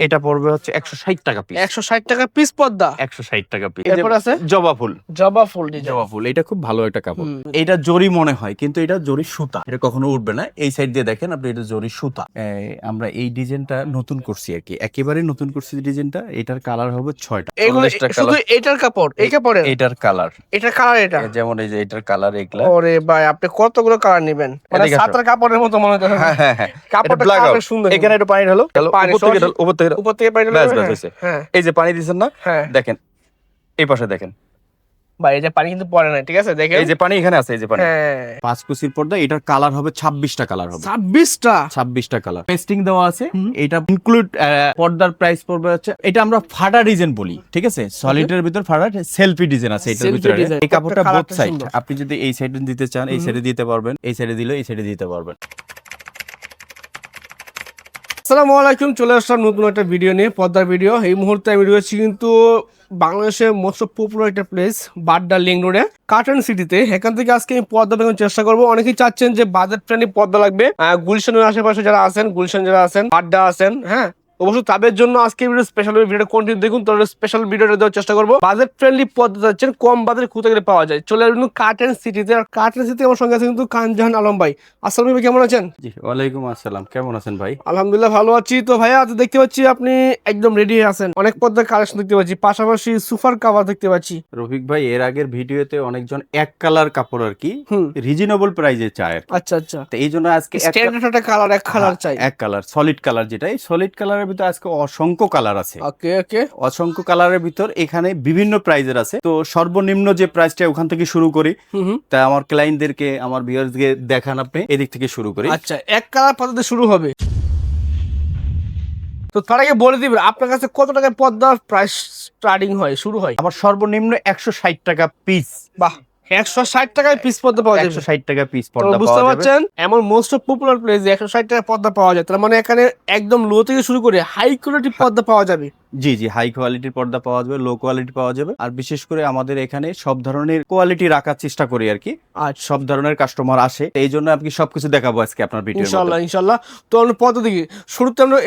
এটা পড়বে হচ্ছে একশো ষাট টাকা পিস একশো ষাট টাকা পিস পদ্মা একশো ষাট টাকা পিস এরপর আছে? জবা ফুল। জবা ফুল জবা ফুল এটা খুব ভালো একটা কাপড়। এটা জরি মনে হয় কিন্তু এটা জরি সুতা। এটা কখনো উঠবে না। এই সাইড দিয়ে দেখেন আপনি এটা জরি সুতা। আমরা এই ডিজাইনটা নতুন করছি আর কি। একেবারে নতুন করছি ডিজাইনটা এটার কালার হবে ছয়টা। এগুলো শুধু এটার কাপড় এই কাপড়ের? এটার কালার এটা কালার এটা? যেমন এই যে এটার কালার এগুলা। ওরে ভাই আপনি কতগুলো কালার নেবেন? মানে সাতার কাপড়ের মতো মনে হচ্ছে। হ্যাঁ হ্যাঁ হ্যাঁ। কাপড়টা সুন্দর। এখানে একটু পানি ঢালো উপর থেকে ঢালো, উপর থেকে পানি ব্যাস, ব্যাস, হ্যাঁ, হয়েছে। হ্যাঁ। এই যে পানি দিচ্ছেন না হ্যাঁ। দেখেন এই পাশে দেখেন। ভাই এই যে পানি কিন্তু পড়ে না ঠিক আছে? দেখেন। এই যে পানি এখানে আছে এই যে পানি। হ্যাঁ। পাঁচ কুচির পর্দা এটার কালার হবে কালার হবে। কালার। পেস্টিং দেওয়া আছে। এটা ইনক্লুড পর্দার প্রাইস পড়বে হচ্ছে এটা আমরা ফাটা ডিজাইন বলি ঠিক আছে? সলিডের ভিতর ফাটা সেলফি ডিজাইন আছে এটার ভিতরে। এই কাপড়টা বোথ সাইড। আপনি যদি এই সাইডে দিতে চান এই। সাইডে দিতে পারবেন এই সাইডে দিলে এই সাইডে দিতে পারবেন। আসসালামু আলাইকুম চলে আসলাম নতুন একটা ভিডিও নিয়ে পদ্মার ভিডিও এই মুহূর্তে আমি রয়েছি কিন্তু বাংলাদেশের মোস্ট পপুলার একটা প্লেস বাড্ডা লিং রোডে কার্টন সিটিতে এখান থেকে আজকে আমি পদ্মা দেখানোর চেষ্টা করব। অনেকেই চাচ্ছেন যে বাজেট ফ্রেন্ডলি পদ্মা লাগবে। গুলশানের আশেপাশে যারা আছেন, গুলশান যারা আছেন, বাড্ডা আছেন হ্যাঁ অবশ্য তাদের জন্য আজকে ভিডিও স্পেশাল ভিডিও কন্টিনিউ দেখুন তাহলে স্পেশাল ভিডিওটা দেওয়ার চেষ্টা করব। বাজেট ফ্রেন্ডলি পদ্মা যাচ্ছেন কম বাজেট কোথা গেলে পাওয়া যায়। চলে আসবেন কার্টন সিটিতে আর কার্টন সিটিতে আমার সঙ্গে আছে কিন্তু কানজাহান আলম ভাই। আসসালাম ভাই কেমন আছেন? জি ওয়ালাইকুম আসসালাম কেমন আছেন ভাই? আলহামদুলিল্লাহ ভালো আছি। তো ভাইয়া আজ দেখতে পাচ্ছি আপনি একদম রেডি হয়ে আছেন। অনেক পর্দার কালেকশন দেখতে পাচ্ছি পাশাপাশি সুপার কাভার দেখতে পাচ্ছি। রফিক ভাই এর আগের ভিডিওতে অনেকজন এক কালার কাপড় আর কি রিজনেবল প্রাইজে চায় আচ্ছা আচ্ছা। তো এই জন্য আজকে স্ট্যান্ডার্ড একটা কালার এক কালার চাই। এক কালার সলিড কালার যেটা এই সলিড কালারের ভিতর আজকে অসংখ্য কালার আছে। ওকে ওকে। অসংখ্য কালারের ভিতর এখানে বিভিন্ন প্রাইজের আছে। তো সর্বনিম্ন যে প্রাইসটা ওখান থেকে শুরু করি তা আমার ক্লায়েন্টদেরকে আমার ভিউয়ার্সকে দেখান আপনি এদিক থেকে শুরু করি। আচ্ছা এক কালার পদ্মাতে শুরু হবে। তো তার আগে বলে দিবেন আপনার কাছে কত টাকায় পদ্মার প্রাইস স্টার্টিং হয় শুরু হয়? আমার সর্বনিম্ন একশো ষাট টাকা পিস বাহ। একশো ষাট টাকায় পিস পদ্মা পাওয়া যায় একশো ষাট টাকা পিস পর্দা বুঝতে পারছেন? এমন মোস্ট অফ পপুলার প্লেস একশো ষাট টাকা পদ্মা পাওয়া যায়। তার মানে এখানে একদম লো থেকে শুরু করে হাই কোয়ালিটি পদ্মা পাওয়া যাবে। জি জি হাই কোয়ালিটির পর্দা পাওয়া যাবে লো কোয়ালিটি পাওয়া যাবে। আর বিশেষ করে আমাদের এখানে সব ধরনের কোয়ালিটি রাখার চেষ্টা করি আর কি। আচ্ছা। সব ধরনের কাস্টমার আসে এই জন্য আপনি সবকিছু দেখাবো আজকে আপনার ভিডিও ইনশাল্লাহ ইনশাল্লাহ তো আমরা পদ্মা দেখি। শুরুতে আমরা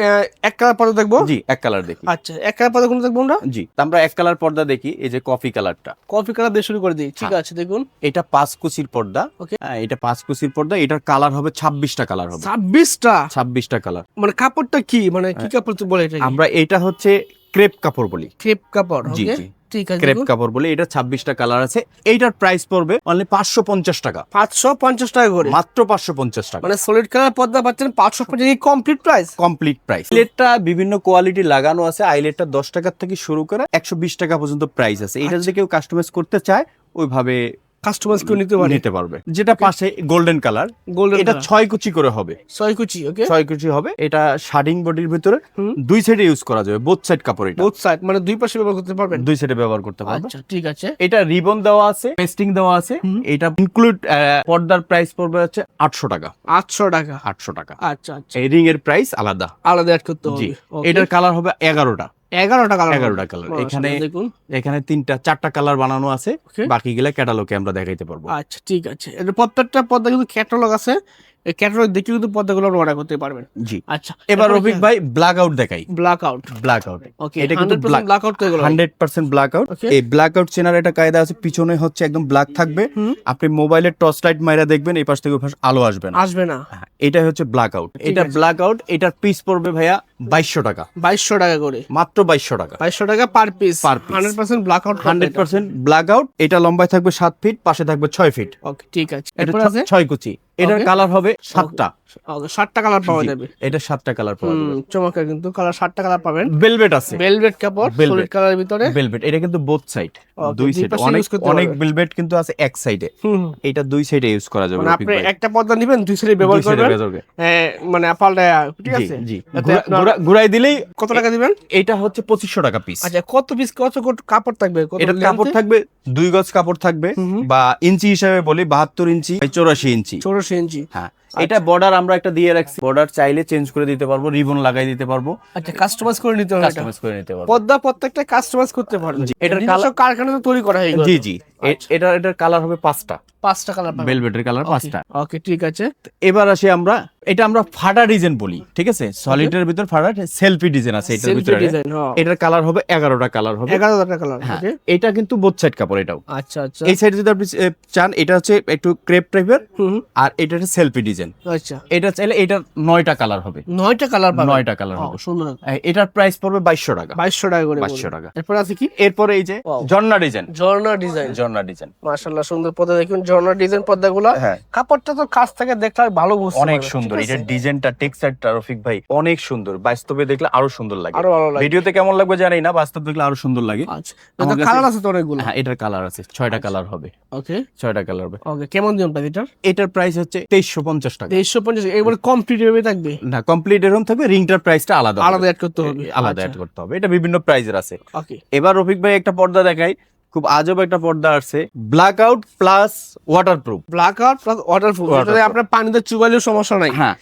এক কালার পর্দা দেখব? জি এক কালার দেখি। আচ্ছা এক কালার পদ্মা কোন দেখব আমরা? জি তা আমরা এক কালার পর্দা দেখি এই যে কফি কালারটা কফি কালার দিয়ে শুরু করে দিই। ঠিক হ্যাঁ। আছে দেখুন। এটা পাঁচ কুচির পর্দা। Okay. হ্যাঁ, এটা পাঁচ কুচির পর্দা এটার কালার হবে ছাব্বিশটা কালার হবে। ছাব্বিশটা? ছাব্বিশটা কালার মানে কাপড়টা কি? মানে কি কাপড় তো বলে এটা আমরা এটা হচ্ছে ক্রেপ কাপড় বলি। ক্রেপ কাপড় জি জি। ঠিক আছে ক্রেপ কাপড় বলি এটা ছাব্বিশটা কালার আছে। এইটার প্রাইস পড়বে অনলি পাঁচশো পঞ্চাশ টাকা। পাঁচশো পঞ্চাশ টাকা করে? মাত্র পাঁচশো পঞ্চাশ টাকা। মানে সলিড কালার পদ্মা পাচ্ছেন পাঁচশো পঞ্চাশ কমপ্লিট প্রাইস কমপ্লিট প্রাইস আইলেটটা বিভিন্ন কোয়ালিটি লাগানো আছে আইলেটটা দশ টাকার থেকে শুরু করে একশো বিশ টাকা পর্যন্ত প্রাইস আছে। এটা যদি কেউ কাস্টমাইজ করতে চায় ওইভাবে কাস্টমাইজ কেউ নিতে পারে। নিতে পারবে। যেটা পাশে গোল্ডেন কালার গোল্ডেন এটা ছয় কুচি করে হবে। ছয় কুচি ওকে ছয় কুচি হবে। এটা শার্ডিং বডির ভিতরে দুই সাইডে ইউজ করা যাবে বোথ সাইড কাপড় এটা। বোথ সাইড মানে দুই পাশে ব্যবহার করতে পারবেন? দুই সাইডে ব্যবহার করতে পারবে। আচ্ছা ঠিক আছে। এটা রিবন দেওয়া আছে পেস্টিং দেওয়া আছে। এটা ইনক্লুড পর্দার প্রাইস পড়বে হচ্ছে আটশো টাকা। আটশো টাকা। আটশো টাকা। আচ্ছা আচ্ছা। এই রিং এর প্রাইস আলাদা। আলাদা অ্যাড করতে হবে। এটার কালার হবে এগারোটা। এগারোটা কালার এগারোটা কালার এখানে এখানে তিনটা চারটা কালার বানানো আছে। Okay. বাকিগুলা ক্যাটালগে আমরা দেখাইতে পারব। আচ্ছা ঠিক আছে। প্রত্যেকটা পদ্মা কিন্তু ক্যাটালগ আছে। এই ক্যাটালগ দেখে কিন্তু পদ্মাগুলো অর্ডার করতে পারবেন। জি। আচ্ছা এবার রফিক ভাই ব্ল্যাক আউট দেখাই black out black out okay এটা কিন্তু ব্ল্যাক আউট এগুলো হান্ড্রেড পার্সেন্ট ব্ল্যাক আউট এই ব্ল্যাক আউট চেনার একটা কায়দা আছে পিছনে হচ্ছে একদম ব্ল্যাক থাকবে। আপনি মোবাইলের টর্চ লাইট মাইরা দেখবেন এই পাশ থেকে ওই পাশ আলো আসবে না। আসবে না। হ্যাঁ, এটা হচ্ছে ব্ল্যাক আউট এটা ব্ল্যাক আউট এটার পিস পড়বে ভাইয়া বাইশশো টাকা। বাইশশো টাকা করে। মাত্র বাইশশো টাকা। বাইশশো টাকা per piece piece। Hundred percent black out hundred percent black out এটা লম্বায় থাকবে সাত ফিট পাশে থাকবে ছয় ফিট ওকে ঠিক আছে। এটা এরপর আছে? ছয় কুচি। এটার কালার হবে সাতটা। সাতটা কালার পাওয়া যাবে। এটা সাতটা কালার পাওয়া যাবে। চমৎকার কিন্তু। কালার সাতটা কালার পাবেন। ভেলভেট আছে। ভেলভেট কাপড়। সলিড কালারের ভিতরে। ভেলভেট এটা কিন্তু বোথ সাইড দুই সাইড অনেক ভেলভেট কিন্তু আছে এক সাইডে। এটা দুই সাইডে ইউজ করা যাবে মানে আপনি একটা পর্দা নেবেন দুই সাইডে ব্যবহার করবেন। হ্যাঁ, মানে পাল্টায় ঠিক আছে? জি। ঘুরাই দিলেই কত টাকা দিবেন? এটা হচ্ছে পঁচিশশো টাকা পিস আচ্ছা কত পিস কত কত কাপড় থাকবে? এটা কাপড় থাকবে দুই গজ কাপড় থাকবে। বা ইঞ্চি হিসাবে বলি বাহাত্তর ইঞ্চি চৌরাশি ইঞ্চি। চৌরাশি ইঞ্চি। হ্যাঁ এটা বর্ডার আমরা একটা দিয়ে রাখছি। বর্ডার চাইলে চেঞ্জ করে দিতে পারব রিবন লাগাই দিতে পারব। আচ্ছা কাস্টমাইজ করে নিতে হবে এটা। কাস্টমাইজ করে নিতে পারব। পদ্মা প্রত্যেকটা কাস্টমাইজ করতে পারবে। এটার নিজস্ব কারখানাতে তৈরি করা হয় জি জি এটা এটার কালার হবে পাঁচটা। পাঁচটা কালার ভেলভেটের কালার পাঁচটা। ওকে ঠিক আছে। এবার আসি আমরা এটা আমরা ফাটা ডিজাইন বলি ঠিক আছে? সলিডের ভিতর ফাটা সেলফি ডিজাইন আছে এটার ভিতরে। এটার কালার হবে এগারোটা কালার হবে। এগারো হাজার কালার হ্যাঁ এটা কিন্তু বোথ সাইড কাপড় এটাও। আচ্ছা আচ্ছা। এই সাইডে যদি আপনি চান এটা হচ্ছে একটু ক্রেপ টাইপের আর এটা হচ্ছে সেলফি ডিজাইন আচ্ছা। এটা চাইলে এটা নয়টা কালার হবে। নয়টা কালার নয়টা কালার হবে। সুন্দর। এটার প্রাইস পড়বে বাইশশো টাকা। বাইশশো টাকা করে বাইশশো। টাকা। এরপর আছে কি? এরপরে এই যে. ঝর্ণা ডিজাইন ঝর্ণা ডিজাইন ঝর্ণা ডিজাইন মাশাআল্লাহ সুন্দর পর্দা। দেখুন ঝর্ণা ডিজাইন পর্দাগুলো হ্যাঁ। কাপড়টা তো কাছ থেকে দেখলে আর ভালো বুঝতে অনেক পারবেন, সুন্দর এটা ডিজাইনটা টেক্সচারটা রফিক ভাই অনেক সুন্দর। বাস্তবে দেখলে আরও সুন্দর লাগে। আরও ভালো লাগে। ভিডিওতে কেমন লাগবে জানি না বাস্তব দেখলে আরও সুন্দর লাগে। আচ্ছা। কালার আছে তো অনেকগুলো? হ্যাঁ এটার কালার আছে। ছয়টা কালার হবে। ওকে। ছয়টা কালার হবে। ওকে কেমন দিন প্রাইস এটার? এটার প্রাইস হচ্ছে তেইশশো পঞ্চাশ টাকা। দেড়শো পঞ্চাশ এবারে কমপ্লিট ভাবে থাকবে? না কমপ্লিট এরকম থাকবে রিংটার প্রাইসটা আলাদা আলাদা অ্যাড করতে হবে। হবে। আলাদা অ্যাড করতে হবে। এটা বিভিন্ন প্রাইজের আছে। ওকে। এবার রফিক ভাই একটা পর্দা দেখাই। খুব আজব একটা পর্দা আছে blackout plus waterproof blackout plus waterproof আপনার পানিতে চুবাইলেও সমস্যা নাই। হ্যাঁ।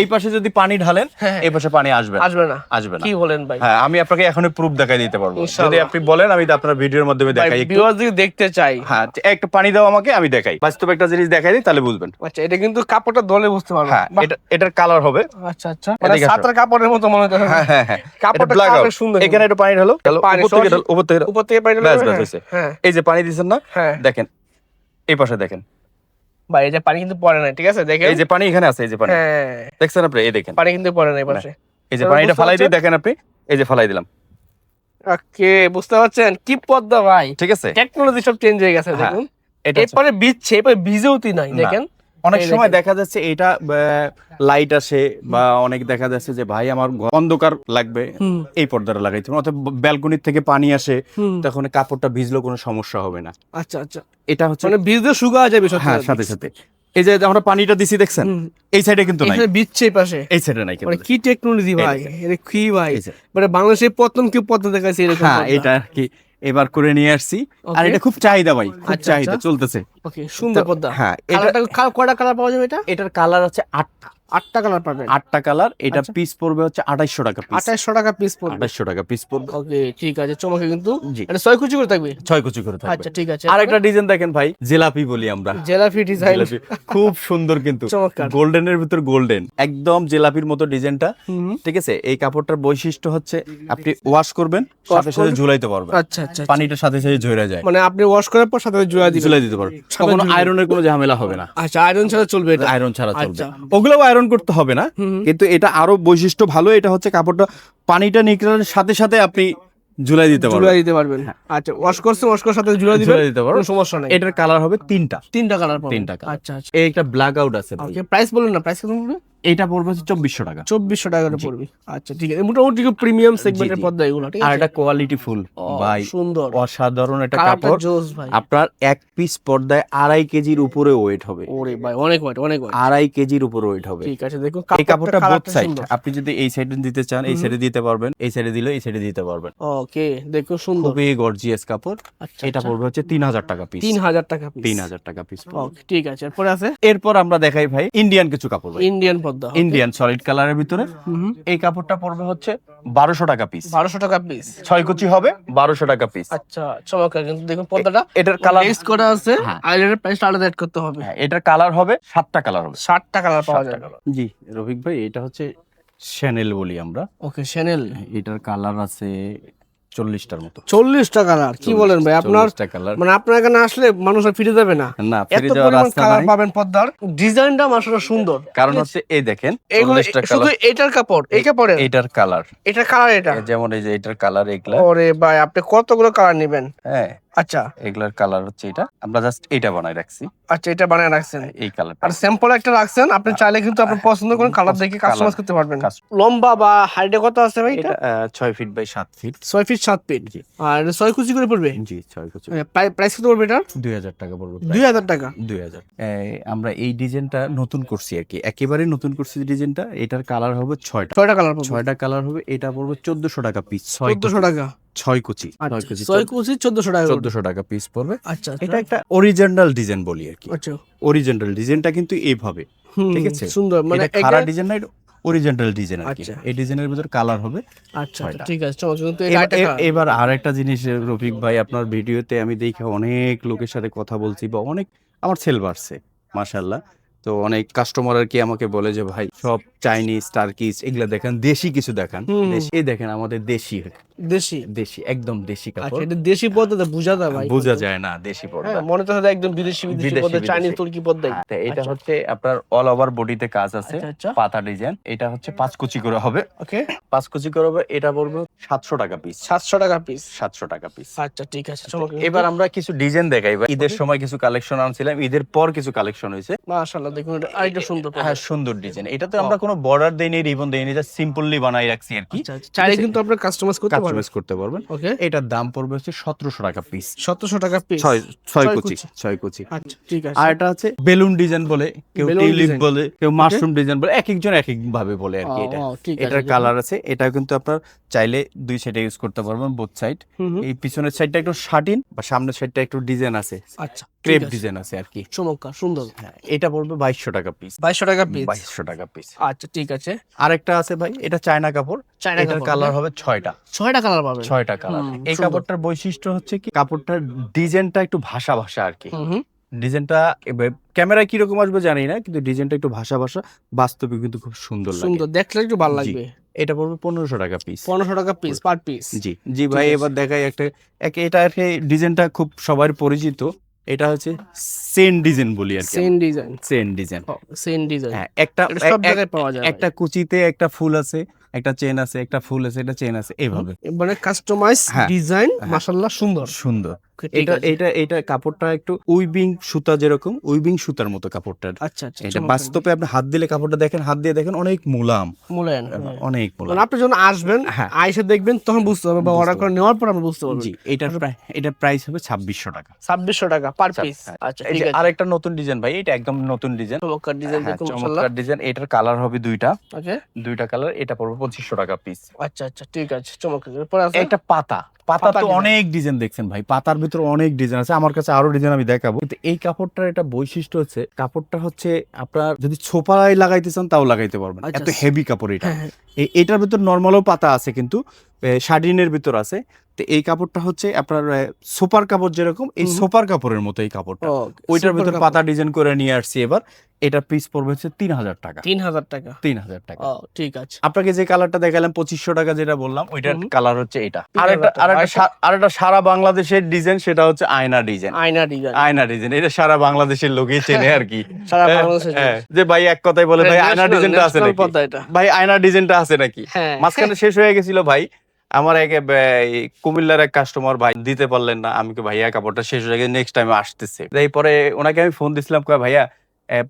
এই পাশে যদি পানি ঢালেন হ্যাঁ। এই পাশে পানি আসবে। আসবে না। আসবে না। কি বলেন ভাই? হ্যাঁ আমি আপনাকে এখনই প্রুফ দেখাই দিতে পারব। যদি আপনি বলেন আমি আপনার ভিডিওর মাধ্যমে দেখাই। একটু ভিউয়ার্স যদি দেখতে চাই। হ্যাঁ একটু পানি দাও আমাকে আমি দেখাই। বাস্তবে একটা জিনিস দেখাই দিই তাহলে বুঝবেন। আচ্ছা এটা কিন্তু কাপড়টা ধরলে বুঝতে পারবেন। হ্যাঁ এটা এটার কালার হবে। আচ্ছা আচ্ছা। মানে। সাঁতার কাপড়ের মতো মনে হচ্ছে। হ্যাঁ হ্যাঁ হ্যাঁ। কাপড়টা কালার সুন্দর। এখানে একটু পানি ঢালো। ঢালো, উপর থেকে উপর থেকে ঢালো। উপর থেকে পানি। হ্যাঁ। এই যে পানি দিচ্ছেন না? হ্যাঁ। দেখেন। এই পাশে দেখেন। ভাই এই যে পানি কিন্তু পড়ে না ঠিক আছে? দেখেন। এই যে পানি এখানে আছে এই যে পানি। হ্যাঁ। দেখছেন আপনি? এই দেখেন। পানি কিন্তু পড়ে না এই পাশে এই যে পানিটা ফালাই দিয়ে দেখেন আপনি? এই যে ফালাই দিলাম। ওকে বুঝতে পারছেন? কি পদ্মা ভাই। ঠিক আছে। টেকনোলজি সব চেঞ্জ হয়ে গেছে হ্যাঁ, দেখুন। এরপরে বিচ্ছে এরপরে ভিজেওতি নাই দেখেন। অনেক সময় দেখা যাচ্ছে এটা লাইট আসে বা অনেক দেখা যাচ্ছে যে ভাই আমার অন্ধকার লাগবে এই পর্দাটা লাগাইতে হবে। অথবা ব্যালকনির থেকে পানি আসে তখন কাপড়টা ভিজলেও কোনো সমস্যা হবে না। আচ্ছা আচ্ছা। এটা হচ্ছে মানে ভিজলে শুকা যাবে হ্যাঁ সাথে সাথে। এই যে আমরা পানিটা দিছি দেখছেন? এই সাইডে কিন্তু নাই। বিচ্ছে পাশে এই সাইডে নাই মানে কি টেকনোলজি ভাই? এটা কি ভাই? মানে বাংলাদেশে প্রথম কি পদ্মা দেখাইছে এরকম হ্যাঁ এটা আর কি এবার করে নিয়ে আসছি। আর এটা খুব চাহিদা ভাই খুব আচ্ছা, চাহিদা আচ্ছা। চলতেছে। ওকে সুন্দর পদ্মা। হ্যাঁ এটা কয়টা কালার পাওয়া যাবে এটা? এটার কালার আছে আটটা। আটটা কালার পাবেন। আটটা কালার এটা আচ্ছা। পিস পড়বে হচ্ছে আঠাইশশো টাকা টাকা পিস পড়বে। আঠাইশশো টাকা পিস পড়বে। ওকে ঠিক আছে চমকে কিন্তু। এটা ছয় কুচি করে থাকবে? ছয় কুচি করে থাকবে। আচ্ছা ঠিক আছে। আর একটা ডিজাইন দেখেন ভাই জেলাপি বলি আমরা। জেলাপি ডিজাইন খুব সুন্দর কিন্তু। চমৎকার। গোল্ডেনের ভিতর গোল্ডেন একদম জেলাপির মতো ডিজাইনটা ঠিক আছে এই কাপড়টার বৈশিষ্ট্য হচ্ছে আপনি ওয়াশ করবেন সাথে সাথে ঝুলাইতে পারবেন। আচ্ছা আচ্ছা পানিটার সাথে সাথে ঝরে যায়। মানে আপনি ওয়াশ করার পর সাথে জুয়া দিবেন। ঝুলাই দিতে পারবেন। ঝুলিয়ে আয়রনের কোনো ঝামেলা হবে না। আচ্ছা আয়রন ছাড়া চলবে এটা। আয়রন ছাড়া চলবে। আচ্ছা। ওগুলোও আয়রন করতে হবে না। কিন্তু এটা আরও বৈশিষ্ট্য ভালো এটা হচ্ছে কাপড়টা পানিটা নিকড়ানোর সাথে সাথে আপনি ঝুলাই দিতে পারবেন। ঝুলাই দিতে পারবেন। আচ্ছা ওয়াশ করছেন ওয়াশ করার সাথে ঝুলাই দিবেন? ঝুলাই দিতে পারবেন। কোনো সমস্যা নাই। এটার কালার হবে তিনটা। তিনটা কালার পাবেন। তিনটা আচ্ছা আচ্ছা। এই একটা ব্ল্যাক আউট আছে। ওকে প্রাইস বলুন না প্রাইস কত পড়বে এটা পড়বে হচ্ছে চব্বিশশো টাকা। চব্বিশশো টাকা করে পড়বে। আচ্ছা ঠিক আছে। মোটামুটি প্রিমিয়াম সেগমেন্টের। পদ্মা এগুলো আর এটা কোয়ালিটি ফুল ভাই। সুন্দর। অসাধারণ একটা কাপড়। আপনার এক পিস পর্দায় আড়াই কেজির উপরে ওয়েট হবে। ওরে ভাই অনেক ওয়াইট অনেক ওয়াইট আড়াই কেজির উপরে ওয়েট হবে। ঠিক আছে দেখুন এই কাপড়টা বোথ সাইড আপনি যদি এই সাইডে দিতে চান এই সাইডে দিতে পারবেন এই সাইডে দিলে এই সাইডে দিতে পারবেন। ওকে দেখুন সুন্দর। খুবই গর্জিয়াস কাপড়। আচ্ছা এটা আচ্ছা। পড়বে হচ্ছে তিন হাজার টাকা পিস তিন হাজার টাকা পিস তিন হাজার টাকা পিস ওকে ঠিক আছে এরপরে আছে? এরপর আমরা দেখাই ভাই ইন্ডিয়ান কিছু কাপড় ইন্ডিয়ান পদ্মা ইন্ডিয়ান সলিড কালারের ভিতরে এই কাপড়টা পড়বে হচ্ছে বারোশো টাকা পিস বারোশো টাকা পিস ছয় কুচি হবে বারোশো টাকা পিস আচ্ছা চমৎকার কিন্তু দেখুন পদ্মাটা এটার কালার লেস করা আছে হ্যাঁ। আইলাইনার প্রাইসটা আলাদা অ্যাড করতে হবে। এটার কালার হবে সাতটা কালার হবে। ষাটটা কালার পাওয়া সাতটা যাবে। জি রফিক ভাই এটা হচ্ছে শ্যানেল বলি আমরা। ওকে চ্যানেল এটার কালার আছে চল্লিশটার মতো। চল্লিশটা কালার কি বলেন ভাই আপনার মানে আপনার এখানে আসলে মানুষ আর ফিরে যাবে না। না ফিরে যাওয়ার রাস্তা নাই। পাবেন পদ্মার। ডিজাইনটা সুন্দর। কারণ হচ্ছে এই দেখেন শুধু এটার কাপড় এই কাপড়ের? এটার কালার এটার কালার এটা? যেমন এই যে এটার কালার এগুলা। ওরে ভাই আপনি কতগুলো কালার নেবেন? হ্যাঁ। আচ্ছা। এগুলার কালার হচ্ছে এটা। আমরা জাস্ট এটা বানাই রাখছি। আচ্ছা এটা বানিয়ে রাখছেন। এই কালার আর স্যাম্পল একটা রাখছেন আপনি চাইলে কিন্তু আপনার পছন্দ করেন কালার দেখে কাস্টমাইজ করতে পারবেন। লম্বা বা হাইটে কত আছে ভাই এটা? এটা আহ, ছয় ফিট বাই সাত ফিট ছয় ফিট সাত ফিট আর ছয় কুচি করে পড়বে? জি ছয় কুচি। প্রাইস কত পড়বে এটা দুই হাজার টাকা পড়বে দুই হাজার টাকা। দুই হাজার। আমরা এই ডিজাইনটা নতুন করছি আর কি। একেবারে নতুন করছি ডিজাইনটা এটার কালার হবে ছয়টা। ছয়টা কালার ছয়টা কালার হবে এটা পড়বে চোদ্দশো টাকা পিস চোদ্দশো টাকা। ছয় কুচি। ছয় আচ্ছা কুচি ছয় কুচি চোদ্দশো টাকা। চোদ্দশো টাকা পিস পড়বে। আচ্ছা এটা একটা অরিজিনাল ডিজাইন বলি আর কি। আচ্ছা। অরিজিনাল ডিজাইনটা কিন্তু এইভাবে ঠিক আছে? সুন্দর। মানে খারাপ ডিজাইন না অরিজিনাল ডিজাইন আর কি। আচ্ছা। এই ডিজাইনের ভিতর কালার হবে আচ্ছা আচ্ছা, ঠিক আছে এবার আর একটা জিনিস রফিক ভাই আপনার ভিডিওতে আমি দেখে অনেক লোকের সাথে কথা বলছি বা অনেক আমার সেল বাড়ছে মাশাল্লাহ তো অনেক কাস্টমার আর কি আমাকে বলে যে ভাই সব চাইনিজ টার্কিস এগুলা দেখেন দেশি কিছু দেখান। এই দেখেন আমাদের দেশি দেশি? দেশি একদম দেশি আচ্ছা কাপড় এটা দেশি পদ্ধতি বুঝা যায় ভাই। বোঝা যায় না দেশি পর্দা। হ্যাঁ মনে তো হয় একদম বিদেশি বিদেশি পদ্ধতি চাইনিজ তুর্কি হ্যাঁ, এটা আচ্ছা। হচ্ছে আপনার অল ওভার বডিতে কাজ আছে আচ্ছা আচ্ছা। পাতা ডিজাইন এটা হচ্ছে পাঁচ কুচি করে হবে। ওকে পাঁচ কুচি করে হবে এটা পড়বে সাতশো টাকা পিস সাতশো টাকা পিস সাতশো টাকা পিস আচ্ছা ঠিক আছে চলো এবার আমরা কিছু ডিজাইন দেখাই। ঈদের সময় কিছু কালেকশন আনছিলাম ঈদের পর কিছু কালেকশন হয়েছে। মাশাআল্লাহ দেখুন এটা আরেকটা সুন্দর হ্যাঁ সুন্দর ডিজাইন এটাতে আমরা কোনো বর্ডার দেইনি রিবন দেইনি এটা সিম্পলি বানাই রাখছি আর কি। আচ্ছা আচ্ছা। চাইলে কিন্তু আপনার কাস্টমাইজ করতে পারবেন। কাস্টমাইজ করতে পারবেন। ওকে। এটার দাম পড়বে হচ্ছে সতেরোশো টাকা পিস সতেরোশো টাকা পিস ছয় ছয় ছয় কুচি কুচি। ছয় কুচি। আচ্ছা ঠিক আছে। আর এটা আছে বেলুন ডিজাইন বলে কেউ টিউলিপ বলে কেউ মাশরুম ডিজাইন বলে এক একজন এক এক ভাবে বলে আর কি এটা। এটার কালার আছে। এটা কিন্তু আপনার চাইলে দুই সাইডে ইউজ করতে পারবেন বোথ সাইড। এই পিছনের সাইডটা একটু শার্টিন বা সামনের সাইডটা একটু ডিজাইন আছে। আচ্ছা ক্রেপ ডিজাইন আছে আর কি। চমৎকার সুন্দর। হ্যাঁ এটা পড়বে বাইশশো টাকা পিস বাইশশো টাকা পিস বাইশশো টাকা পিস আচ্ছা ঠিক আছে। আরেকটা আছে ভাই এটা চায়না কাপড়। চায়না কালার হ্যাঁ? হবে ছয়টা। ছয়টা কালার পাবেন। ছয়টা কালার এই কাপড়টার বৈশিষ্ট্য হচ্ছে কি কাপড়টার ডিজাইনটা একটু ভাষা ভাষা আর কি। ডিজাইনটা ক্যামেরায় কীরকম আসবে জানি না কিন্তু ডিজাইনটা একটু ভাষা ভাষা বাস্তবে কিন্তু খুব সুন্দর লাগে। সুন্দর দেখলে একটু ভালো লাগবে। এটা পড়বে পনেরোশো টাকা পিস পনেরোশো টাকা পিস পার পিস জি জি ভাই এবার দেখাই একটা এক এটা আর কি ডিজাইনটা খুব সবার পরিচিত। এটা হচ্ছে সেন ডিজাইন বলি আর সেন ডিজাইন সেন ডিজাইন সেন ডিজাইন হ্যাঁ একটা সব জায়গায় পাওয়া যায়। একটা কুচিতে একটা ফুল আছে একটা চেন আছে একটা ফুল আছে একটা চেন আছে এইভাবে মানে কাস্টমাইজ হ্যাঁ। ডিজাইন হ্যাঁ। মাশাআল্লাহ সুন্দর। সুন্দর। এটা এটা এটা কাপড়টা একটু উইবিং সুতা যেরকম উইবিং সুতার মতো কাপড়টা আচ্ছা আচ্ছা এটা বাস্তবে আপনি হাত দিলে কাপড়টা দেখেন হাত দিয়ে দেখেন অনেক মুলাম। মূল্যায়ন হ্যাঁ। অনেক মানে মুলাম আপনি যখন আসবেন হ্যাঁ। আইসে দেখবেন তখন বুঝতে হবে বা অর্ডার করে নেওয়ার পর আপনি বুঝতে পারবেন। জি এটার প্রায় এটার প্রাইস হবে ছাব্বিশশো টাকা। ছাব্বিশশো টাকা পার পিস হ্যাঁ। আচ্ছা এই যে আরেকটা নতুন ডিজাইন ভাই এটা একদম নতুন ডিজাইন। চমৎকার ডিজাইন চমৎকার ডিজাইন। এটার কালার হবে দুইটা। দুইটা কালার এটা পড়বে পঁচিশশো টাকা পিস আচ্ছা আচ্ছা ঠিক আছে চমৎকার। একটা পাতা। পাতা তো অনেক ডিজাইন দেখছেন ভাই পাতার ভিতরে অনেক ডিজাইন আছে। আমার কাছে আরও ডিজাইন আমি দেখাবো। কিন্তু এই কাপড়টার একটা বৈশিষ্ট্য হচ্ছে কাপড়টা হচ্ছে আপনার যদি ছোপায় লাগাইতে চান তাও লাগাইতে পারবেন। আচ্ছা। এত হেভি কাপড় এটা। হ্যাঁ হ্যাঁ। এটার ভিতর নর্মালও পাতা আছে কিন্তু শার্ডিনের ভিতর আছে। তো এই কাপড়টা হচ্ছে আপনার সোপার কাপড় যেরকম এই সোপার কাপড়ের মতো এই কাপড়টা। ওইটার ভিতর পাতা ডিজাইন করে নিয়ে আসছি এবার। এটা পিস পড়বে হচ্ছে তিন হাজার টাকা। তিন হাজার টাকা। তিন হাজার টাকা। ঠিক আছে। আপনাকে যে কালারটা দেখালাম পঁচিশশো টাকা যেটা বললাম ওইটার কালার হচ্ছে এটা। আর একটা আর সারা বাংলাদেশের ডিজাইন সেটা হচ্ছে আয়না ডিজাইন আয়না ডিজাইন আয়না ডিজাইন এটা সারা বাংলাদেশের লোকই চেনে আর কি। সারা হ্যাঁ, বাংলাদেশে হ্যাঁ, যে ভাই এক কথাই বলে ভাই আয়না ডিজাইনটা আছে ভাই আয়না ডিজাইনটা আছে নাকি? হ্যাঁ। মাঝখানে শেষ হয়ে গেছিল ভাই। আমার এক কুমিল্লার এক কাস্টমার ভাই দিতে পারলেন না। আমি ভাইয়া কাপড়টা শেষ হয়ে গেছে নেক্সট টাইম আসতেছে। এরপরে ওনাকে আমি ফোন দিছিলাম কয় ভাইয়া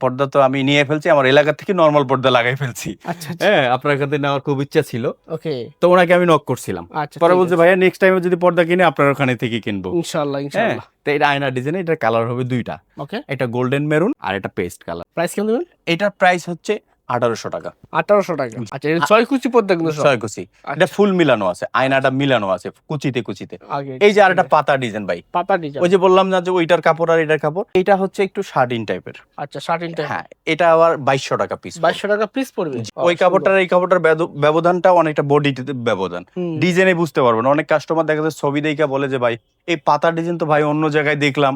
পর্দা তো আমি নিয়ে ফেলছি। আমার এলাকা থেকে নর্মাল পর্দা লাগাই ফেলছি। আচ্ছা আচ্ছা। হ্যাঁ আপনার কাছে নেওয়ার খুব ইচ্ছা ছিল। ওকে। তো ওনাকে আমি নক করছিলাম। আচ্ছা পরে বলছে ভাইয়া নেক্সট টাইমে যদি পর্দা কিনে আপনার ওখানে থেকে কিনবো। ইনশাআল্লাহ হ্যাঁ ইনশাআল্লাহ। তো এটা আয়না ডিজাইন এটার কালার হবে দুইটা। ওকে। একটা গোল্ডেন মেরুন আর একটা পেস্ট কালার প্রাইস কেমন দেবেন? এটার প্রাইস হচ্ছে আঠারোশো টাকা। আঠারোশো টাকা। আচ্ছা এটা ছয় কুচি পদ্মা কিন্তু ছয় কুচি এটা আচ্ছা, ফুল মিলানো আছে আয়নাটা মিলানো আছে কুচিতে কুচিতে। এই যে আরেকটা পাতা ডিজাইন ভাই। পাতা ডিজাইন। ওই যে বললাম না যে ওইটার কাপড় আর এটার কাপড় এটা হচ্ছে একটু শার্টিন টাইপের। আচ্ছা শার্টিনটা হ্যাঁ এটা আবার বাইশশো টাকা পিস বাইশশো টাকা পিস পড়বে? ওই কাপড়টার এই কাপড়টার ব্যব- ব্যবধানটা অনেকটা বডিতে ব্যবধান। ডিজাইনে বুঝতে পারবেন অনেক কাস্টমার দেখা যায় ছবি দেখে বলে যে ভাই এই পাতা ডিজাইন তো ভাই অন্য জায়গায় দেখলাম।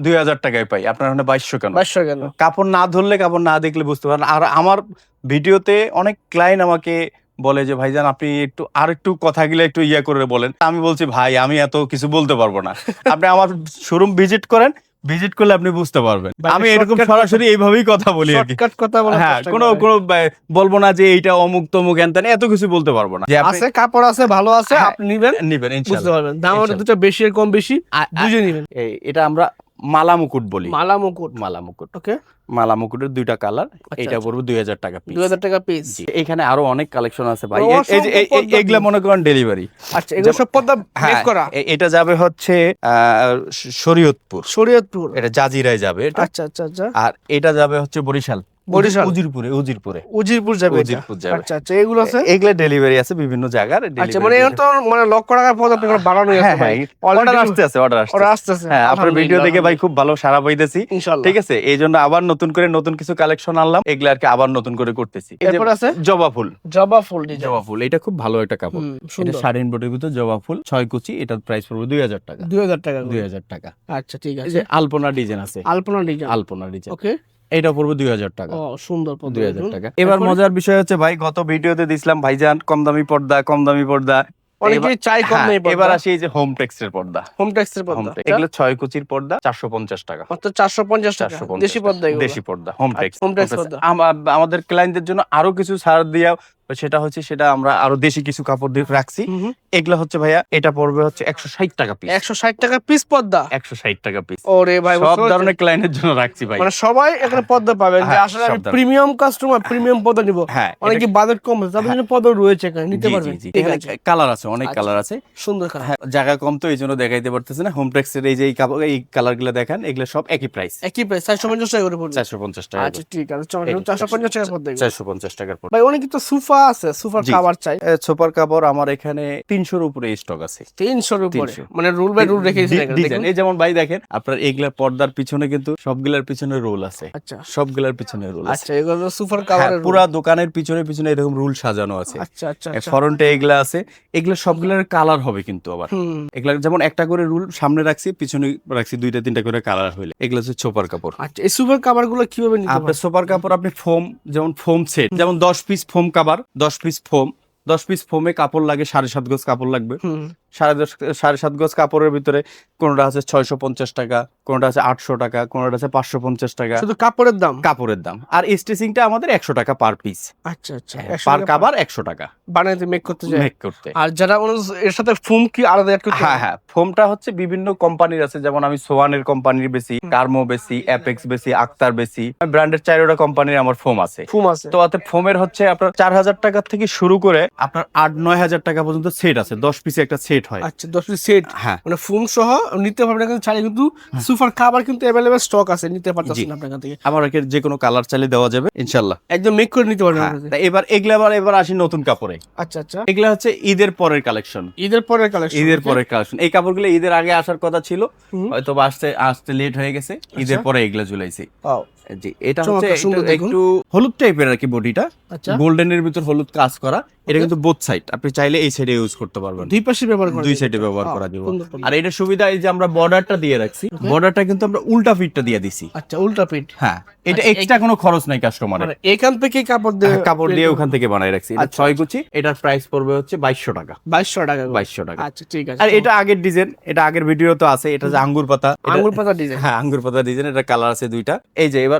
দুই হাজার টাকায় পাই। আপনার ওখানে বাইশশো কেন? বাইশশো কেন? কাপড় না ধরলে কাপড় না দেখলে বুঝতে পারেন আর আমার ভিডিওতে অনেক ক্লায়েন্ট আমাকে বলে যে ভাইজান আপনি একটু আর একটু কথাগুলো একটু ইয়া করে বলেন। আমি বলছি ভাই আমি এত কিছু বলতে পারব না। আপনি আমার শোরুম ভিজিট করেন ভিজিট করলে আপনি বুঝতে পারবেন। আমি এরকম সরাসরি এইভাবেই কথা বলি আর কি। কথা বলা হ্যাঁ কোনো কোনো বলব না যে এইটা অমুক তমুক এনতেন এত কিছু বলতে পারব না। আছে কাপড় আছে ভালো আছে হ্যাঁ, আপনি নিবেন নিবেন বুঝতে পারবেন। দাম দুটো বেশি আর কম বেশি বুঝে নিবেন। এই এটা আমরা মালা মুকুট বলি। মালা মুকুট মালা মুকুট ওকে মালা মুকুটের দুইটা কালার এটা। পড়বে দুই হাজার টাকা পিস দুই হাজার টাকা পিস এখানে আরও অনেক কালেকশন আছে ভাই। এই যে এগুলা মনে করেন ডেলিভারি আচ্ছা এগুলো সব পদ্মা হ্যাঁ মেক করা এটা যাবে হচ্ছে শরীয়তপুর। শরীয়তপুর। এটা জাজিরায় যাবে আচ্ছা আচ্ছা আচ্ছা। আর এটা যাবে হচ্ছে বরিশাল। বরিশাল। উজিরপুরে উজিরপুরে। উজিরপুর যাবে উজিরপুর যাবে। আচ্ছা আচ্ছা এগুলো আছে? এগুলা ডেলিভারি আছে বিভিন্ন জায়গার আচ্ছা মানে এখন তো মানে টাকার পদ আপনি কোনো বাড়ানো হ্যাঁ আছে ভাই। হ্যাঁ অর্ডার আসতে আছে অর্ডার আসতে আছে। হ্যাঁ আপনার ভিডিও দেখে ভাই খুব ভালো সারা পাইতেছি ইনশাআল্লাহ ঠিক আছে এই জন্য আবার নতুন করে নতুন কিছু কালেকশন আনলাম। এগুলা আর কি আবার নতুন করে করতেছি। এরপর আছে? জবা ফুল। জবা ফুল জবা ফুল এটা খুব ভালো একটা কাপড়। এটা শাড়িন বটির ভিতর জবা ফুল ছয় কুচি এটার প্রাইস পড়বে দুই হাজার টাকা। দুই হাজার টাকা দুই হাজার টাকা। আচ্ছা ঠিক আছে। আলপনা ডিজাইন আছে। আলপনা ডিজাইন আলপনা ডিজাইন ওকে এটা পড়বে দুই হাজার টাকা। সুন্দর দুই হাজার টাকা। এবার মজার বিষয় হচ্ছে ভাই গত ভিডিওতে দিছিলাম ভাইজান কম দামি পর্দা কম দামি পর্দা। অনেকেই চাই কম হ্যাঁ, নেই এবার আসি এই যে হোম টেক্সটের পর্দা। হোম এগুলো ছয় কুচির পর্দা চারশো পঞ্চাশ টাকা। মাত্র চারশো পঞ্চাশ টাকা। দেশি পর্দা দেশি পর্দা হোম টেক্স text পর্দা। আমাদের ক্লায়েন্টদের জন্য আরও কিছু ছাড় দিয়া সেটা হচ্ছে সেটা আমরা আরও দেশি কিছু কাপড় দিয়ে রাখছি। এগুলা হচ্ছে ভাইয়া এটা পড়বে হচ্ছে একশো ষাট টাকা পিস একশো ষাট টাকা পিস পদ্মা? একশো ষাট টাকা পিস ওরে ভাই সব ধরনের ক্লায়েন্টের জন্য রাখছি ভাই মানে সবাই এখানে পদ্মা পাবেন যে হ্যাঁ, আসলে আমি প্রিমিয়াম কাস্টমার প্রিমিয়াম পদ্মা নিব। হ্যাঁ অনেকে বাজেট কম আছে তাদের জন্য পদ্মা রয়েছে এখানে নিতে পারবেন। কালার আছে। অনেক আচ্ছা। কালার আছে। সুন্দর হ্যাঁ জায়গা কম তো এই জন্য দেখাইতে পারতেছে না। হোম টেক্সের এই যে এই কাপড় এই কালারগুলো দেখান এগুলো সব একই প্রাইস একই প্রাইস চারশো পঞ্চাশ টাকা করে পড়বে। চারশো পঞ্চাশ টাকা আচ্ছা ঠিক আছে চারশো পঞ্চাশ টাকা পদ্মা চারশো পঞ্চাশ টাকার ভাই অনেকে তো সোফা আছে সোফার জি। খাবার চাই। সুপার কাপড় আমার এখানে তিনশোর উপরে স্টক আছে। তিনশোর উপরে? মানে রুল বাই রুল রেখে দেখুন। এই যেমন ভাই দেখেন আপনার এগুলার পর্দার পিছনে কিন্তু সবগুলার পিছনে রোল আছে। আচ্ছা। সবগুলার পিছনে রোল আছে। আচ্ছা এগুলো সুপার হ্যাঁ, কাভারের পুরা দোকানের পিছনে পিছনে এরকম রুল সাজানো আছে। আচ্ছা আচ্ছা আচ্ছা। ফরন্টে এগুলা আছে। এগুলো সবগুলার কালার হবে কিন্তু আবার। এগুলা যেমন একটা করে রুল সামনে রাখছি পিছনে রাখছি দুইটা তিনটা করে কালার হইলে। এগুলো হচ্ছে ছোপার কাপড়। আচ্ছা এই সুপার কাভারগুলো কীভাবে নিতে সোপার কাপড় আপনি ফোম যেমন ফোম সেট যেমন দশ পিস ফোম কাবার দশ পিস ফোম দশ পিস ফোমে কাপড় লাগে সাড়ে সাত গজ কাপড় লাগবে। সাড়ে দশ সাড়ে সাত গজ কাপড়ের ভিতরে কোনোটা আছে ছয়শো পঞ্চাশ টাকা কোনোটা আছে আটশো টাকা কোনোটা আছে পাঁচশো পঞ্চাশ টাকা। শুধু কাপড়ের দাম? কাপড়ের দাম। আর স্টিচিংটা আমাদের একশো টাকা পার পিস আচ্ছা আচ্ছা পার কাবার একশো টাকা। বানাইতে মেক করতে যায় মেক করতে। আর যারা এর সাথে ফুম কি আলাদা হ্যাঁ হ্যাঁ ফোমটা হচ্ছে বিভিন্ন কোম্পানির আছে যেমন আমি সোয়ানের কোম্পানির বেশি কার্মো বেশি অ্যাপেক্স বেশি আক্তার বেশি। ব্র্যান্ডের চারোটা কোম্পানির আমার ফোম আছে। ফুম আছে। তো অতএব ফোমের হচ্ছে আপনার চার হাজার টাকা থেকে শুরু করে আপনার আট নয় হাজার টাকা পর্যন্ত সেট আছে। দশ পিসে একটা সেট হয়। আচ্ছা দশ পিস সেট হ্যাঁ। মানে ফুম সহ নিতে পারবেন কিন্তু চাইলে কিন্তু সুপার খাবার কিন্তু অ্যাভেলেবেল স্টক আছে নিতে পারতেছেন আপনার কাছ থেকে। আমার একে যে কোনো কালার চাইলে দেওয়া যাবে ইনশাল্লাহ একদম মেক করে নিতে পারবেন হ্যাঁ, আপনার কাছে। তা এবার এগুলা আবার এবার আসি নতুন কাপড়ে। আচ্ছা আচ্ছা। এগুলা হচ্ছে ঈদের পরের কালেকশন ঈদের পরের কালেকশন ঈদের পরের কালেকশন এই কাপড়গুলো ঈদের আগে আসার কথা ছিল। হয়তো আসতে আসতে লেট হয়ে গেছে ঈদের আচ্ছা। পরে এগুলা ঝুলাইছি। জি এটা হচ্ছে একটু- হলুদ টাইপের আর কি বডিটা। আচ্ছা। গোল্ডেনের ভিতর হলুদ কাজ করা। এটা কিন্তু বোথ সাইড আপনি চাইলে এই সাইডে ইউজ করতে পারবেন। দুই পাশে ব্যবহার করা দুই সাইডে ব্যবহার করা সুন্দর। আর এটা সুবিধা এই যে আমরা বর্ডারটা দিয়ে রাখছি। বর্ডারটা কিন্তু আমরা উল্টা ফিটটা দিয়ে দিছি। আচ্ছা উল্টা পিঠ হ্যাঁ এটা আচ্ছা, এক্সট্রা কোনো খরচ নাই কাস্টমারের এখান থেকে কাপড় দিয়ে কাপড় দিয়ে ওখান থেকে বানাই রাখছি। এটা আচ্ছা। ছয় কুচি। এটার প্রাইস পড়বে হচ্ছে বাইশশো টাকা। বাইশশো টাকা করে। বাইশশো টাকা। আচ্ছা ঠিক আছে। আর এটা আগের ডিজাইন এটা আগের ভিডিও তো আছে। এটা যে আঙ্গুর পাতা। আঙ্গুর পাতা ডিজাইন হ্যাঁ আঙ্গুর পাতা ডিজাইন এটা কালার আছে দুইটা। এই যে এবার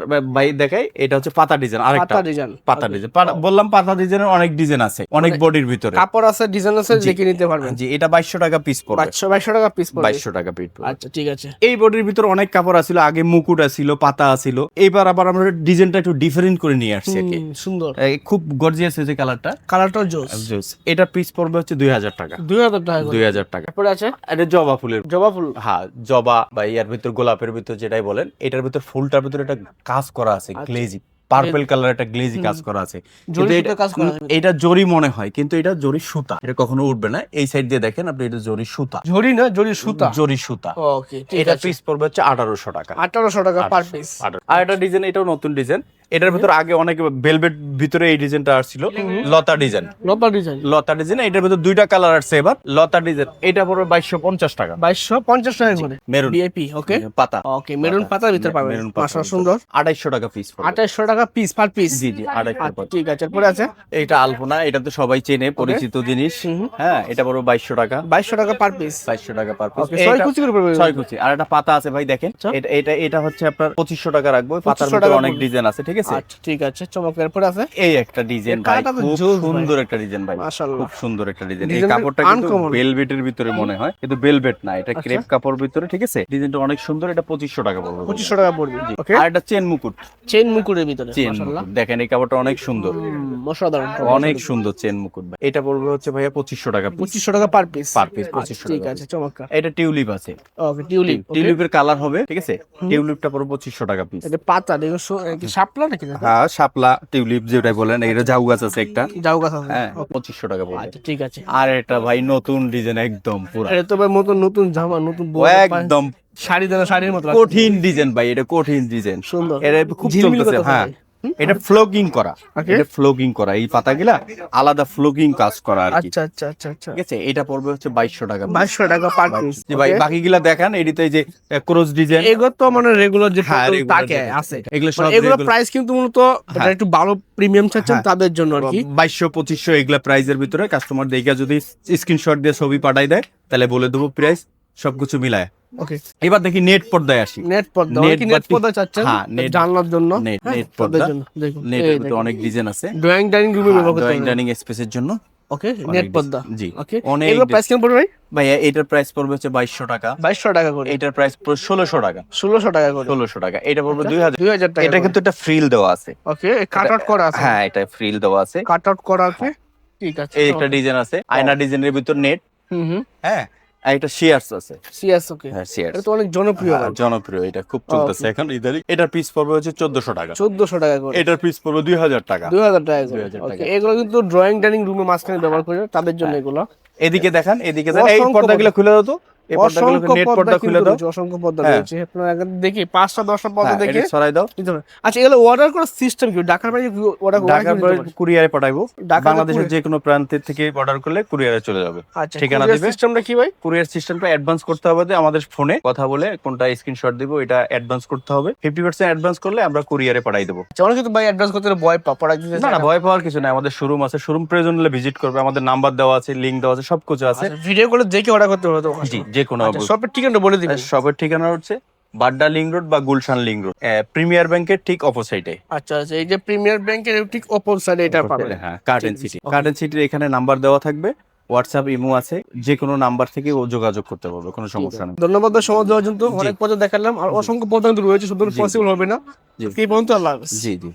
দেখাই এটা হচ্ছে পাতা ডিজাইন আরেকটা পাতা ডিজাইন পাতা ডিজাইন বললাম পাতা ডিজাইনের অনেক ডিজাইন আছে অনেক বডির ভিতরে। কাপড় আছে ডিজাইন আছে দেখে নিতে পারবেন। জি এটা বাইশশো টাকা পিস পড়বে। বাইশশো বাইশশো টাকা পিস পড়বে। বাইশশো টাকা পিস পড়বে। আচ্ছা ঠিক আছে। এই বডির ভিতরে অনেক কাপড় আছিল আগে মুকুট আছিল পাতা আছিল। এইবার আবার আমরা ডিজাইনটা একটু ডিফারেন্ট করে নিয়ে আসছি সুন্দর। খুব গর্জিয়াস হয়েছে কালারটা কালারটা জোস এটা পিস পড়বে হচ্ছে দুই হাজার টাকা। দুই হাজার টাকা করে। দুই হাজার টাকা। তারপরে আছে? এটা জবা ফুলের। জবা ফুল। হ্যাঁ জবা বা ইয়ার ভিতর গোলাপের ভিতর যেটাই বলেন এটার ভিতর ফুলটার ভিতর একটা কাজ করা আছে। গ্লেজি পার্পল কালার একটা গ্লেজি কাজ করা আছে। কিন্তু। এটা জরি মনে হয় কিন্তু এটা জরি সুতা। এটা কখনো উঠবে না। এই সাইড দিয়ে দেখেন আপনি এটা জরি সুতা। জরি না জরি সুতা। জরি সুতা। ওকে এটা পিস পড়বে হচ্ছে আঠারোশো টাকা। আঠারোশো টাকা পার পিস আর এটা ডিজাইন এটাও নতুন ডিজাইন এটার ভিতর আগে অনেক বেলভেট ভিতরে এই ডিজাইনটা আসছিল। লতা ডিজাইন লতা ডিজাইন লতা ডিজাইন এটার ভিতর দুইটা কালার আসছে এবার। লতা ডিজাইন এটা পড়বে বাইশশো পঞ্চাশ টাকা। বাইশশো পঞ্চাশ টাকা করে। মেরুন ভিআইপি ওকে পাতা। ওকে মেরুন পাতার ভিতরে পাবেন। মেরুন পাতা সুন্দর। আড়াইশো টাকা পিস আঠাশশো টাকা পিস পার পিস জি জি আড়াইশো ঠিক আছে এরপরে আছে? এটা আলপনা এটা তো সবাই চেনে পরিচিত জিনিস। হ্যাঁ এটা বড় বাইশশো টাকা। বাইশশো টাকা পার পিস বাইশশো টাকা পার পিস ওকে ছয় কুচি করে পড়বে। ছয় কুচি। আর একটা পাতা আছে ভাই দেখেন। আচ্ছা। এটা এটা এটা হচ্ছে আপনার পঁচিশশো টাকা রাখব। পাতার ভিতরে অনেক ডিজাইন আছে ঠিক আছে আচ্ছা ঠিক আছে চমৎকার আছে। এই একটা ডিজাইন ভাই খুব সুন্দর একটা ডিজাইন ভাই। মাশাআল্লাহ। খুব সুন্দর একটা ডিজাইন। এই কাপড়টা কিন্তু ভেলভেটের ভিতরে মনে হয় কিন্তু ভেলভেট না এটা আচ্ছা। ক্রেপ কাপড় ভিতরে ঠিক আছে? ডিজাইনটা অনেক সুন্দর এটা টাকা পড়বে। টাকা পড়বে ওকে আর এটা চেন মুকুট। চেন মুকুরের ভিতরে মাশাআল্লাহ। দেখেন এই কাপড়টা অনেক সুন্দর। অসাধারণ অনেক সুন্দর চেন মুকুট ভাই। এটা পড়বে হচ্ছে ভাইয়া পঁচিশশো টাকা। পঁচিশশো টাকা পার পিস piece 2500 ঠিক আছে চমৎকার। এটা টিউলিপ আছে। ওকে টিউলিপ টিউলিপের কালার হবে ঠিক আছে? টিউলিপটা পড়বে পঁচিশশো টাকা পিস এটা পাতা দেখো শাপলা নাকি হ্যাঁ শাপলা টিউলিপ যেটা বলেন এটা ঝাউ গাছ আছে একটা। জাউ গাছ আছে। হ্যাঁ পঁচিশশো টাকা পড়বে আচ্ছা ঠিক আছে। আর এটা ভাই নতুন ডিজাইন একদম পুরো। এটা তো ভাই নতুন নতুন জামা নতুন বউ একদম। শাড়ি দেনা শাড়ির মতো কঠিন ডিজাইন ভাই এটা কঠিন ডিজাইন। সুন্দর। এটা খুব চলতেছে হ্যাঁ। এটা ফ্লোগিং করা. এটা ফ্লোগিং করা। এই পাতাগুলা আলাদা ফ্লোগিং কাজ করা আর আচ্ছা আচ্ছা আচ্ছা আচ্ছা। ঠিক আছে? এটা পড়বে হচ্ছে বাইশশো টাকা বাইশশো টাকা পার পিস যে ভাই বাকিগুলা দেখান এডিতে যে ক্রস ডিজাইন এগুলো তো মানে রেগুলার যে হ্যাঁ, থাকে আছে। এগুলো সব মানে এগুলো প্রাইস কিন্তু মূলত এটা হ্যাঁ। একটু ভালো প্রিমিয়াম চাচ্ছেন হ্যাঁ। তাদের জন্য আর কি। বাইশশো পঁচিশশো এগুলা প্রাইজের ভিতরে কাস্টমার দেখে যদি স্ক্রিনশট দিয়ে ছবি পাঠাই দেয় তাহলে বলে দেবো প্রাইস সবকিছু মিলায়। ওকে এবার দেখি নেট পর্দায় আসি। নেট পর্দা নেট পর্দা চাচ্ছেন হ্যাঁ, net- জানলার জন্য। নেট হ্যাঁ, নেট তাদের পর্দা। জন্য দেখুন। নেটের ভিতরে অনেক ডিজাইন আছে। ড্রয়িং ডাইনিং রুমে ব্যবহার করতে ড্রয়িং ডাইনিং স্পেসের জন্য। ওকে নেট পর্দা। জি ওকে অনেক এগুলো প্রাইস কেমন পড়বে ভাইয়া এটার প্রাইস পড়বে হচ্ছে বাইশশো টাকা। বাইশশো টাকা করে। এটার প্রাইস পড়বে ষোলোশো টাকা। ষোলোশো টাকা করে। ষোলোশো টাকা। এটা পড়বে দুই হাজার দুই হাজার টাকা এটা কিন্তু একটা ফ্রিল দেওয়া আছে। ওকে কাট আউট করা আছে। হ্যাঁ এটা ফ্রিল দেওয়া আছে। কাট আউট করা আছে। ঠিক আছে এই একটা ডিজাইন আছে। আয়না ডিজাইনের ভিতর নেট হুম হুম। হ্যাঁ আর এটা শিয়ার্স আছে। শিয়ার্স ওকে হ্যাঁ শিয়ার্স এটা তো অনেক জনপ্রিয় ভাই। জনপ্রিয় এটা খুব চলতেছে এখন ইদারিং এটার পিস পড়বে হচ্ছে চোদ্দশো টাকা। চোদ্দশো টাকা করে। এটার পিস পড়বে দুই হাজার টাকা। দুই হাজার টাকা করে। 2000 টাকা। এগুলো কিন্তু ড্রয়িং ডাইনিং রুমে মাঝখানে ব্যবহার করে তাদের জন্য হ্যাঁ। এগুলো। এদিকে দেখান এদিকে দেখান। এই পর্দাগুলো খুলে দাও তো। এই পর্দাগুলো অসংখ্য নেট পর্দা পর্দা খুলে দাও। অসংখ্য পর্দা হ্যাঁ। রয়েছে। আপনারা দেখি পাঁচটা দশটা পর্দা হ্যাঁ, দেখে এটা দাও। আচ্ছা এগুলো অর্ডার করার সিস্টেম কি? ঢাকার বাইরে অর্ডার ঢাকার কুরিয়ারে পাঠাইবো। বাংলাদেশের যে কোনো প্রান্তের থেকে অর্ডার করলে কুরিয়ারে চলে যাবে। আচ্ছা ঠিকানা ঠিকানা দিবে? সিস্টেমটা কি ভাই? কুরিয়ার সিস্টেমটা অ্যাডভান্স করতে হবে আমাদের ফোনে কথা বলে কোনটা স্ক্রিনশট দিব এটা অ্যাডভান্স করতে হবে। ফিফটি পার্সেন্ট অ্যাডভান্স করলে আমরা কুরিয়ারে পাঠাই দেবো। আচ্ছা অনেক কিন্তু ভাই অ্যাডভান্স করতে ভয় পা প্রোডাক্ট দিতে না। ভয় পাওয়ার কিছু নাই। আমাদের শোরুম আছে। শোরুম প্রয়োজন হলে ভিজিট করবে। আমাদের নাম্বার দেওয়া আছে লিংক দেওয়া আছে সবকিছু আছে। আচ্ছা ভিডিও করে দেখে অর্ডার করতে হবে তো জি যে কোনো আচ্ছা শপের ঠিকানা বলে দিবেন। শপের ঠিকানা হচ্ছে বাড্ডা লিং রোড বা গুলশান লিং রোড। প্রিমিয়ার ব্যাংকের ঠিক অপোসাইটে আচ্ছা আচ্ছা এই যে প্রিমিয়ার ব্যাংকের ঠিক অপর এটা পাবেন। হ্যাঁ কার্টেন সিটি কার্টেন সিটির এখানে নাম্বার দেওয়া থাকবে হোয়াটসঅ্যাপ ইমো আছে যে কোনো নাম্বার থেকে ও যোগাযোগ করতে পারবে কোনো সমস্যা নেই। ধন্যবাদ সময় দেওয়ার জন্য অনেক পর্যন্ত দেখালাম আর অসংখ্য পর্যন্ত রয়েছে শুধু পসিবল হবে না। কি পর্যন্ত আল্লাহ জি জি।